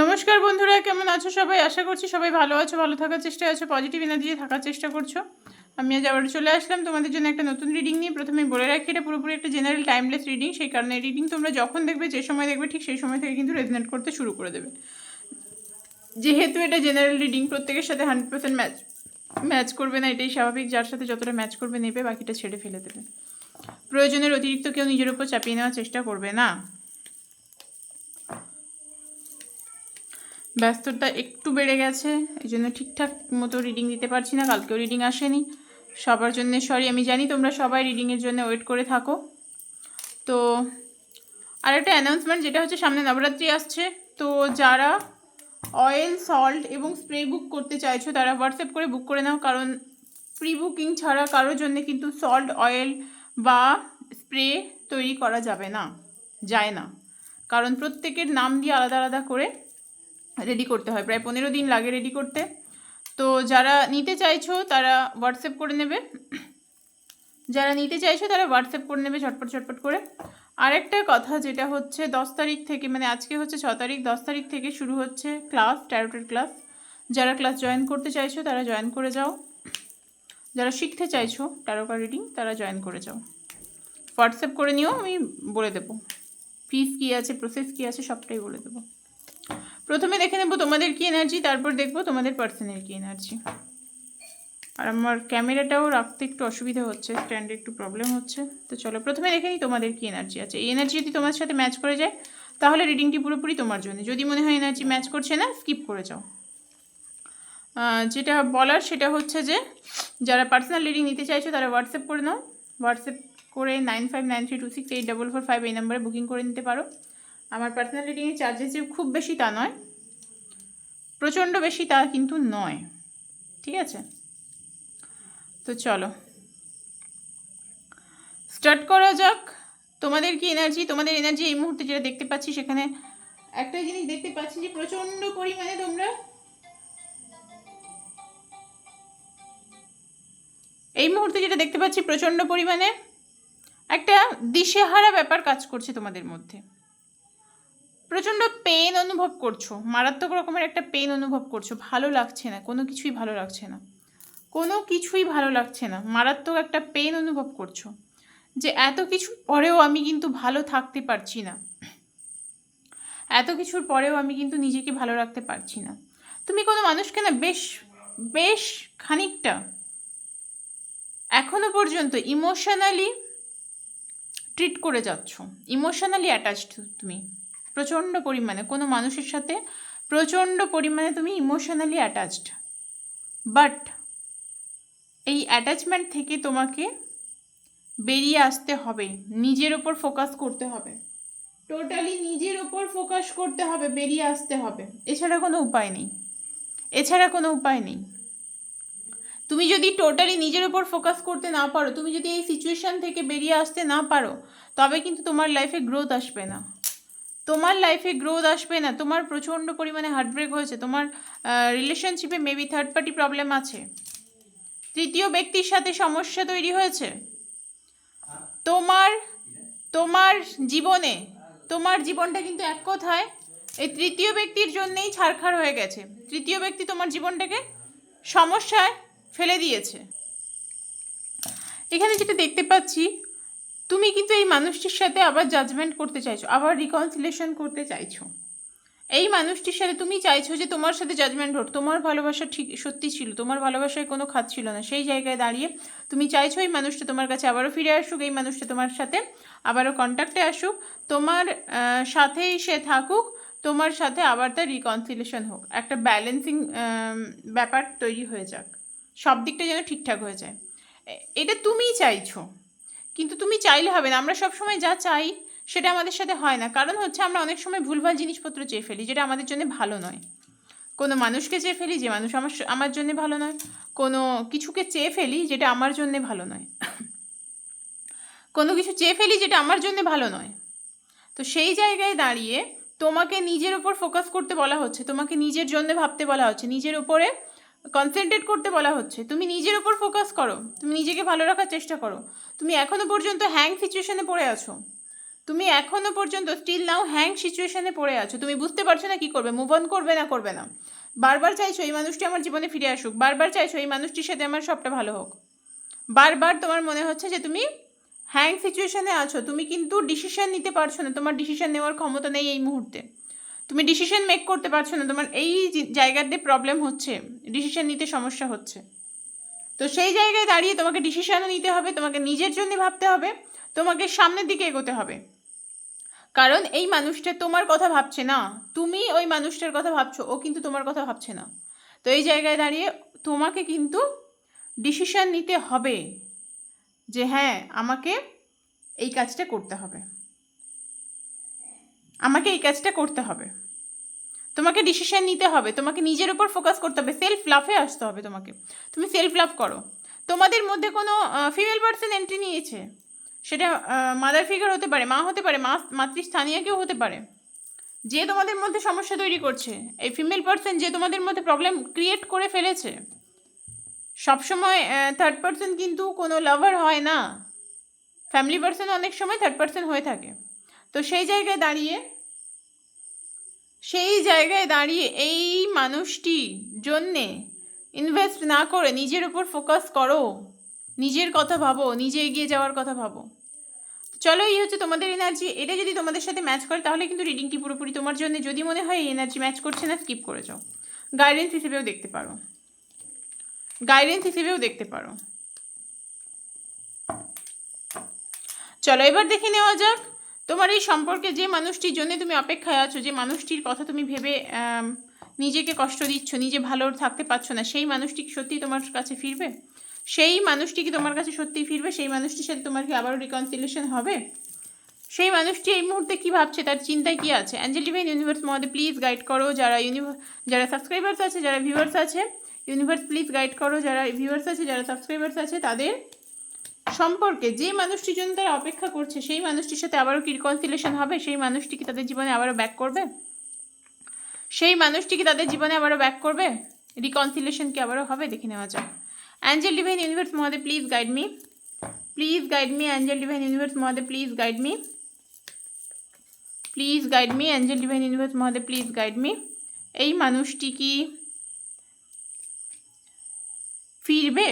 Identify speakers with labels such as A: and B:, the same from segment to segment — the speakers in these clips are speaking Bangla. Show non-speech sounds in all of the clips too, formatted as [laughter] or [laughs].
A: নমস্কার বন্ধুরা, কেমন আছো সবাই? আশা করছি সবাই ভালো আছো, ভালো থাকার চেষ্টা আছো পজিটিভ এনার্জি থাকার চেষ্টা করছ। আমি আজ আবার চলে আসলাম তোমাদের জন্য একটা নতুন রিডিং নিয়ে। প্রথমে বলে রাখি, এটা পুরোপুরি একটা জেনারেল টাইমলেস রিডিং সেই কারণে রিডিং তোমরা যখন দেখবে, যে সময় দেখবে, ঠিক সেই সময় থেকে কিন্তু রেজনেট করতে শুরু করে দেবে। যেহেতু এটা জেনারেল রিডিং প্রত্যেকের সাথে হান্ড্রেড পার্সেন্ট ম্যাচ ম্যাচ করবে না, এটাই স্বাভাবিক। যার সাথে যতটা ম্যাচ করবে, নেবে, বাকিটা ছেড়ে ফেলে দেবে। প্রয়োজনের অতিরিক্ত কেউ নিজের উপর চাপিয়ে নেওয়ার চেষ্টা করবে না। ব্যস্ততা একটু বেড়ে গেছে, এই জন্য ঠিকঠাক মতো রিডিং দিতে পারছি না, কালকেও রিডিং আসেনি। সবার জন্য সরি আমি জানি তোমরা সবাই রিডিংয়ের জন্য ওয়েট করে থাকো। তো আর একটা অ্যানাউন্সমেন্ট যেটা হচ্ছে সামনে নবরাত্রি আসছে। তো যারা অয়েল সল্ট এবং স্প্রে বুক করতে চাইছো, তারা হোয়াটসঅ্যাপ করে বুক করে নাও, কারণ প্রি বুকিং ছাড়া কারোর জন্য কিন্তু সল্ট অয়েল বা স্প্রে তৈরি করা যাবে না, যায় না। কারণ প্রত্যেকের নাম দিয়ে আলাদা আলাদা করে রেডি করতে হয়। প্রায় পনেরো দিন লাগে রেডি করতে। তো যারা নিতে চাইছো, তারা হোয়াটসঅ্যাপ করে নেবে। যারা নিতে চাইছো, তারা হোয়াটসঅ্যাপ করে নেবে ঝটপট ঝটপট করে। আরেকটা কথা যেটা হচ্ছে, দশ তারিখ থেকে মানে আজকে হচ্ছে ছ তারিখ, দশ তারিখ থেকে শুরু হচ্ছে ক্লাস ট্যারোটের ক্লাস যারা ক্লাস জয়েন করতে চাইছো, তারা জয়েন করে যাও। যারা শিখতে চাইছো ট্যারোকা রিডিং তারা জয়েন করে যাও। হোয়াটসঅ্যাপ করে নিও, আমি বলে দেবো। ফিস কী আছে প্রসেস কী আছে, সবটাই বলে দেবো। প্রথমে দেখে নেব তোমাদের কি এনার্জি তারপর দেখব তোমাদের পার্সনের কি এনার্জি আর আমার ক্যামেরাটাও রাখতে একটু অসুবিধা হচ্ছে স্ট্যান্ডে একটু প্রবলেম হচ্ছে। তো চলো, প্রথমে দেখে নিই তোমাদের কি এনার্জি আছে। এই এনার্জি যদি তোমার সাথে ম্যাচ করে যায়, তাহলে রিডিংটি পুরোপুরি তোমার জন্য। যদি মনে হয় এনার্জি ম্যাচ করছে না স্কিপ করে যাও। যেটা বলার সেটা হচ্ছে যে, যারা পার্সোনাল রিডিং নিতে চাইছো, তারা হোয়াটসঅ্যাপ করে নাও। হোয়াটসঅ্যাপ করে nine five nine three two six eight double four five এই নাম্বারে বুকিং করে নিতে পারো। আমার পার্সোনাল রিডিংয়ের চার্জেস যে খুব বেশি তা নয়। প্রচণ্ড বেশি তা কিন্তু নয়। ঠিক আছে? তো চলো। স্টার্ট করা যাক। তোমাদের কি এনার্জি তোমাদের এনার্জি এই মুহূর্তে যেটা দেখতে পাচ্ছি সেখানে একটা জিনিস দেখতে পাচ্ছি যে প্রচণ্ড পরিমাণে তোমরা এই মুহূর্তে যেটা দেখতে পাচ্ছি প্রচণ্ড পরিমাণে একটা দিশেহারা ব্যাপার কাজ করছে তোমাদের মধ্যে। প্রচণ্ড পেন অনুভব করছ। মারাত্মক রকমের একটা পেন অনুভব করছ। ভালো লাগছে না, কোনো কিছুই ভালো লাগছে না। কোনো কিছুই ভালো লাগছে না, মারাত্মক একটা পেন অনুভব করছ। যে এত কিছুর পরেও আমি কিন্তু ভালো থাকতে পারছি না। এত কিছুর পরেও আমি কিন্তু নিজেকে ভালো রাখতে পারছি না। তুমি কোনো মানুষকে না বেশ বেশ খানিকটা এখনও পর্যন্ত ইমোশনালি ট্রিট করে যাচ্ছ। ইমোশনালি অ্যাটাচড তুমি। প্রচণ্ড পরিমাণে, কোনো মানুষের সাথে প্রচণ্ড পরিমাণে তুমি ইমোশনালি অ্যাটাচড বাট এই অ্যাটাচমেন্ট থেকে তোমাকে বেরিয়ে আসতে হবে, নিজের ওপর ফোকাস করতে হবে। টোটালি নিজের ওপর ফোকাস করতে হবে, বেরিয়ে আসতে হবে। এছাড়া কোনো উপায় নেই। এছাড়া কোনো উপায় নেই। তুমি যদি টোটালি নিজের ওপর ফোকাস করতে না পারো, তুমি যদি এই সিচুয়েশান থেকে বেরিয়ে আসতে না পারো, তবে কিন্তু তোমার লাইফে গ্রোথ আসবে না। তোমার লাইফে গ্রোথ আসবে না, তোমার প্রচণ্ড পরিমাণে হার্টব্রেক হয়েছে, তোমার রিলেশনশিপে মেবি থার্ড পার্টি প্রবলেম আছে। তৃতীয় ব্যক্তির সাথে সমস্যা তৈরি হয়েছে। তোমার তোমার জীবনে, তোমার জীবনটা কিন্তু এক কথায় এই তৃতীয় ব্যক্তির জন্যেই ছাড়খাড় হয়ে গেছে। তৃতীয় ব্যক্তি তোমার জীবনটাকে সমস্যায় ফেলে দিয়েছে। এখানে যেটা দেখতে পাচ্ছি তুমি কিন্তু এই মানুষটির সাথে আবার জাজমেন্ট করতে চাইছো, আবার রিকনসিলেশন করতে চাইছো। এই মানুষটির সাথে তুমি চাইছো যে তোমার সাথে জাজমেন্ট হোক, তোমার ভালোবাসা ঠিক, সত্যি ছিল, তোমার ভালোবাসায় কোনো খাত ছিল না। সেই জায়গায় দাঁড়িয়ে তুমি চাইছো এই মানুষটা তোমার কাছে আবারও ফিরে আসুক, এই মানুষটা তোমার সাথে আবারও কন্ট্যাক্টে আসুক, তোমার সাথেই সে থাকুক, তোমার সাথে আবার তার রিকনসিলেশন হোক। একটা ব্যালেন্সিং ব্যাপার তৈরি হয়ে যাক। সব দিকটা যেন ঠিকঠাক হয়ে যায়। এটা তুমিই চাইছো। কিন্তু তুমি চাইলে হবে না। আমরা সব সময় যা চাই সেটা আমাদের সাথে হয় না। কারণ হচ্ছে আমরা অনেক সময় ভুলভাল জিনিসপত্র চেয়ে ফেলি, যেটা আমাদের জন্য ভালো নয়। কোনো মানুষকে চেয়ে ফেলি যে মানুষ আমার আমার জন্য ভালো নয়। কোনো কিছুকে চেয়ে ফেলি যেটা আমার জন্য ভালো নয়। [laughs] কোনো কিছু চেয়ে ফেলি যেটা আমার জন্য ভালো নয়। তো সেই জায়গায় দাঁড়িয়ে তোমাকে নিজের ওপর ফোকাস করতে বলা হচ্ছে, তোমাকে নিজের জন্য ভাবতে বলা হচ্ছে, নিজের উপরে কনসেন্ট্রেট করতে বলা হচ্ছে। তুমি নিজের ওপর ফোকাস করো। তুমি নিজেকে ভালো রাখার চেষ্টা করো। তুমি এখনও পর্যন্ত হ্যাং সিচুয়েশনে পড়ে আছো। তুমি এখনও পর্যন্ত স্টিল নাও হ্যাং সিচুয়েশনে পড়ে আছো। তুমি বুঝতে পারছ না কি করবে। মুভ অন করবে না করবে না। বারবার চাইছো এই মানুষটি আমার জীবনে ফিরে আসুক। বারবার চাইছো এই মানুষটির সাথে আমার সবটা ভালো হোক। বারবার তোমার মনে হচ্ছে যে তুমি হ্যাং সিচুয়েশনে আছো। তুমি কিন্তু ডিসিশন নিতে পারছ না। তোমার ডিসিশন নেওয়ার ক্ষমতা নেই এই মুহূর্তে। তুমি ডিসিশন মেক করতে পারছ না, তোমার এই যে- জায়গাতে প্রবলেম হচ্ছে ডিসিশন নিতে সমস্যা হচ্ছে। তো সেই জায়গায় দাঁড়িয়ে তোমাকে ডিসিশনও নিতে হবে, তোমাকে নিজের জন্য ভাবতে হবে, তোমাকে সামনের দিকে এগোতে হবে। কারণ এই মানুষটা তোমার কথা ভাবছে না, তুমি ওই মানুষটার কথা ভাবছ, ও কিন্তু তোমার কথা ভাবছে না। তো এই জায়গায় দাঁড়িয়ে তোমাকে কিন্তু ডিসিশন নিতে হবে যে হ্যাঁ আমাকে এই কাজটা করতে হবে। আমাকে এই কাজটা করতে হবে। তোমাকে ডিসিশন নিতে হবে। তোমাকে নিজের উপর ফোকাস করতে হবে। সেলফ লাভে আসতে হবে তোমাকে। তুমি সেলফ লাভ করো। তোমাদের মধ্যে কোনো ফিমেল পার্সন এন্ট্রি নিয়েছে। সেটা মাদার ফিগার হতে পারে, মা হতে পারে, মা মাতৃস্থানীয় কেউ হতে পারে। যে তোমাদের মধ্যে সমস্যা তৈরি করছে, এই ফিমেল পার্সন যে তোমাদের মধ্যে প্রবলেম ক্রিয়েট করে ফেলেছে, সবসময় থার্ড পার্সন কিন্তু কোনো লাভার হয় না। ফ্যামিলি পার্সন অনেক সময় থার্ড পার্সন হয়ে থাকে। তো সেই জায়গায় দাঁড়িয়ে, সেই জায়গায় দাঁড়িয়ে এই মানুষটি জন্যে ইনভেস্ট না করে নিজের উপর ফোকাস করো, নিজের কথা ভাবো, নিজে এগিয়ে যাওয়ার কথা ভাবো। চলো এই হচ্ছে তোমাদের এনার্জি এটা যদি তোমাদের সাথে ম্যাচ করে তাহলে কিন্তু রিডিংটি পুরোপুরি তোমার জন্য। যদি মনে হয় এই এনার্জি ম্যাচ করছে না স্কিপ করে যাও। গাইডেন্স হিসেবেও দেখতে পারো। গাইডেন্স হিসেবেও দেখতে পারো। চলো এবার দেখে নেওয়া যাক। তোমার এই সম্পর্কে যে মানুষটির জন্য তুমি অপেক্ষায় আছো, যে মানুষটির কথা তুমি ভেবে নিজেকে কষ্ট দিচ্ছ, নিজে ভালো থাকতে পারছ না, সেই মানুষটি কি সত্যিই তোমার কাছে ফিরবে? সেই মানুষটি কি তোমার কাছে সত্যিই ফিরবে? সেই মানুষটির সাথে তোমার কি আবারও রিকনসিলেশন হবে? সেই মানুষটি এই মুহূর্তে কি ভাবছে? তার চিন্তায় কি আছে? অ্যাঞ্জেল ডিভাইন ইউনিভার্স মধ্যে প্লিজ গাইড করো। যারা ইউনিভার্স যারা সাবস্ক্রাইবার্স আছে, যারা ভিউয়ার্স আছে ইউনিভার্স প্লিজ গাইড করো। যারা ভিউয়ার্স আছে, যারা সাবস্ক্রাইবার্স আছে, তাদের সম্পর্কে যে মানুষটির জন্য তারা অপেক্ষা করছে, সেই মানুষটির সাথে আবারও কি রিকনসিলেশন হবে? সেই মানুষটি কি তাদের জীবনে আবারও ব্যাক করবে? সেই মানুষটি কি তাদের জীবনে আবারও ব্যাক করবে? রিকনসিলেশন কি আবারও হবে? দেখে নেওয়া যাক। Angel divine universe মহাদে please guide me please guide me angel divine universe মহাদে please guide me please guide me angel divine universe মহাদে please guide me এই মানুষটি কি ফিরবে?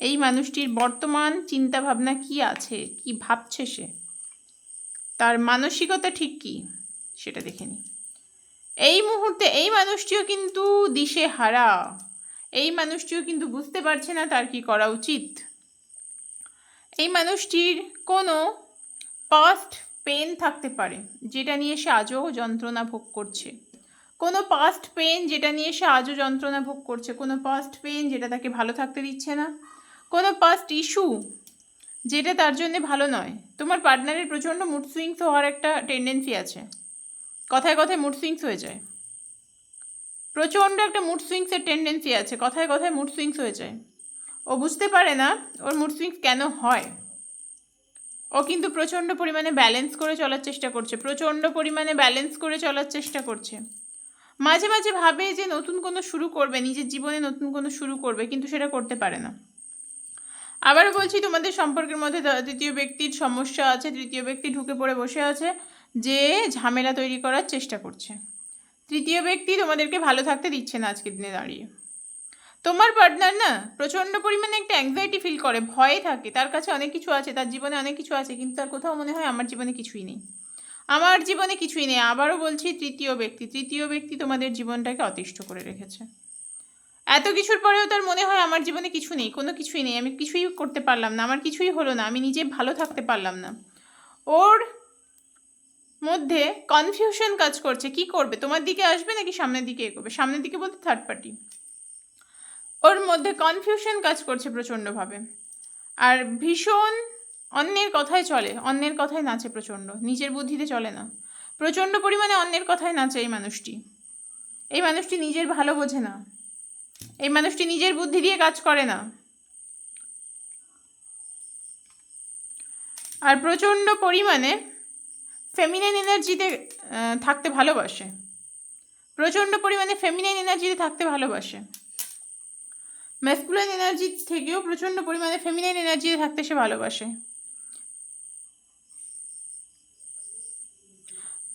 A: এই মানুষটির বর্তমান চিন্তা ভাবনা কি আছে? কি ভাবছে সে? তার মানসিকতা ঠিক কি? সেটা দেখে নিই এই মুহূর্তে এই মানুষটিও কিন্তু দিশে হারা এই মানুষটিও কিন্তু বুঝতে পারছে না তার কি করা উচিত। এই মানুষটির কোনো পাস্ট পেন থাকতে পারে, যেটা নিয়ে সে আজও যন্ত্রণা ভোগ করছে। কোনো পাস্ট পেন যেটা নিয়ে সে আজও যন্ত্রণা ভোগ করছে, কোনো পাস্ট পেন যেটা তাকে ভালো থাকতে দিচ্ছে না। কোনো পাস্ট ইস্যু যেটা তার জন্য ভালো নয়। তোমার পার্টনারের প্রচণ্ড মুড সুইংস হওয়ার একটা টেন্ডেন্সি আছে। কথায় কথায় মুড সুইংস হয়ে যায়। প্রচণ্ড একটা মুড সুইংসের টেন্ডেন্সি আছে। কথায় কথায় মুড সুইংস হয়ে যায়। ও বুঝতে পারে না ওর মুড সুইংস কেন হয়। ও কিন্তু প্রচণ্ড পরিমাণে ব্যালেন্স করে চলার চেষ্টা করছে। প্রচণ্ড পরিমাণে ব্যালেন্স করে চলার চেষ্টা করছে। মাঝে মাঝে ভাবে যে নতুন কোনো শুরু করবে, নিজের জীবনে নতুন কোনো শুরু করবে, কিন্তু সেটা করতে পারে না। আবারও বলছি, তোমাদের সম্পর্কের মধ্যে তৃতীয় ব্যক্তির সমস্যা আছে, তৃতীয় ব্যক্তি ঢুকে পড়ে বসে আছে, যে ঝামেলা তৈরি করার চেষ্টা করছে। তৃতীয় ব্যক্তি তোমাদেরকে ভালো থাকতে দিচ্ছে না আজকের দিনে দাঁড়িয়ে। তোমার পার্টনার না প্রচণ্ড পরিমাণে একটা অ্যাংজাইটি ফিল করে, ভয়ে থাকে, তার কাছে অনেক কিছু আছে, তার জীবনে অনেক কিছু আছে, কিন্তু তার কোথাও মনে হয় আমার জীবনে কিছুই নেই। আমার জীবনে কিছুই নেই, আবারও বলছি, তৃতীয় ব্যক্তি তৃতীয় ব্যক্তি তোমাদের জীবনটাকে অতিষ্ঠ করে রেখেছে। এত কিছুর পরেও তার মনে হয় আমার জীবনে কিছু নেই, কোনো কিছুই নেই, আমি কিছুই করতে পারলাম না, আমার কিছুই হলো না, আমি নিজে ভালো থাকতে পারলাম না। ওর মধ্যে কনফিউশন কাজ করছে, কি করবে? তোমার দিকে আসবে নাকি সামনের দিকে এগোবে? সামনের দিকে বলতে থার্ড পার্টি ওর মধ্যে কনফিউশন কাজ করছে প্রচণ্ডভাবে। আর ভীষণ অন্যের কথায় চলে, অন্যের কথায় নাচে প্রচণ্ড, নিজের বুদ্ধিতে চলে না। প্রচণ্ড পরিমাণে অন্যের কথায় নাচে এই মানুষটি। এই মানুষটি নিজের ভালো বোঝে না। এই মানুষটি নিজের বুদ্ধি দিয়ে কাজ করে না। আর প্রচণ্ড পরিমাণে ফেমিনাইন এনার্জিতে থাকতে ভালোবাসে। প্রচণ্ড পরিমাণে ফেমিনাইন এনার্জিতে থাকতে ভালোবাসে। ম্যাসকুলাইন এনার্জি থেকেও প্রচণ্ড পরিমাণে ফেমিনাইন এনার্জিতে থাকতে সে ভালোবাসে।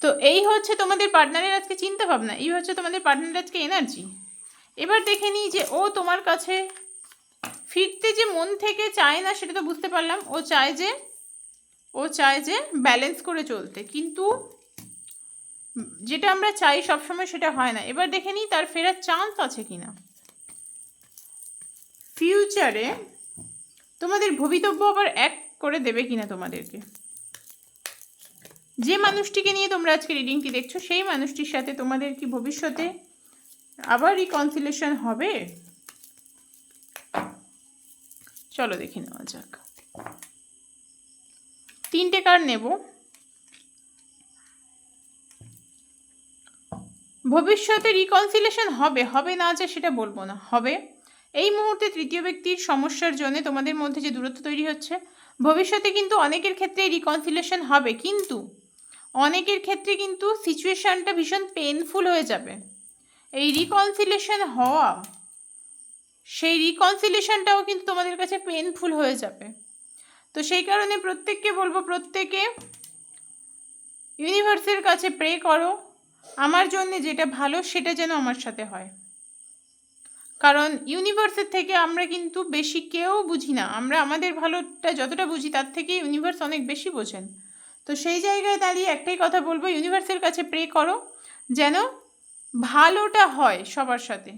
A: তো এই হচ্ছে তোমাদের পার্টনারের আজকে চিন্তা ভাবনা এই হচ্ছে তোমাদের পার্টনারের আজকে এনার্জি এবার দেখে নিই যে ও তোমার কাছে ফিরতে যে মন থেকে চায় না, সেটা তো বুঝতে পারলাম। ও চায় যে, ও চায় যে ব্যালেন্স করে চলতে। কিন্তু যেটা আমরা চাই সবসময় সেটা হয় না। এবার দেখে নিই তার ফেরার চান্স আছে কিনা। ফিউচারে তোমাদের ভবিতব্য আবার এক করে দেবে কিনা তোমাদেরকে। যে মানুষটিকে নিয়ে তোমরা আজকে রিডিংটি দেখছ, সেই মানুষটির সাথে তোমাদের কি ভবিষ্যতে আবার রিকনসিলেশন হবে? চলো দেখে নেওয়া যাক। তিনটে কার নেব। ভবিষ্যতে রিকনসিলেশন হবে হবে না যে সেটা বলব না, হবে। এই মুহূর্তে তৃতীয় ব্যক্তির সমস্যার জন্য তোমাদের মধ্যে যে দূরত্ব তৈরি হচ্ছে, ভবিষ্যতে কিন্তু অনেকের ক্ষেত্রে রিকনসিলেশন হবে, কিন্তু অনেকের ক্ষেত্রে কিন্তু সিচুয়েশানটা ভীষণ পেনফুল হয়ে যাবে। এই রিকনসিলেশন হওয়া, সেই রিকনসিলেশনটাও কিন্তু তোমাদের কাছে পেনফুল হয়ে যাবে। তো সেই কারণে প্রত্যেককে বলব, প্রত্যেকে ইউনিভার্সের কাছে প্রে করো। আমার জন্য যেটা ভালো, সেটা যেন আমার সাথে হয়। কারণ ইউনিভার্সের থেকে আমরা কিন্তু বেশি কেউ বুঝি না। আমরা আমাদের ভালোটা যতটা বুঝি, তার থেকে ইউনিভার্স অনেক বেশি বোঝেন। তো সেই জায়গায় দাঁড়িয়ে একটাই কথা বলব ইউনিভার্সের কাছে প্রে করো। যেন ভালোটা হয় সবার সাথে।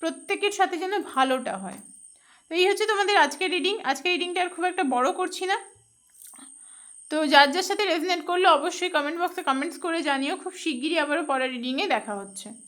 A: প্রত্যেকের সাথে যেন ভালোটা হয়। তো এই হচ্ছে তোমাদের আজকের রিডিং আজকের রিডিংটা আর খুব একটা বড় করছি না। তো যার যার সাথে রেজনেট করলে অবশ্যই কমেন্ট বক্সে কমেন্টস করে জানিও। খুব শিগগিরই আবারও পরের রিডিংয়ে দেখা হচ্ছে।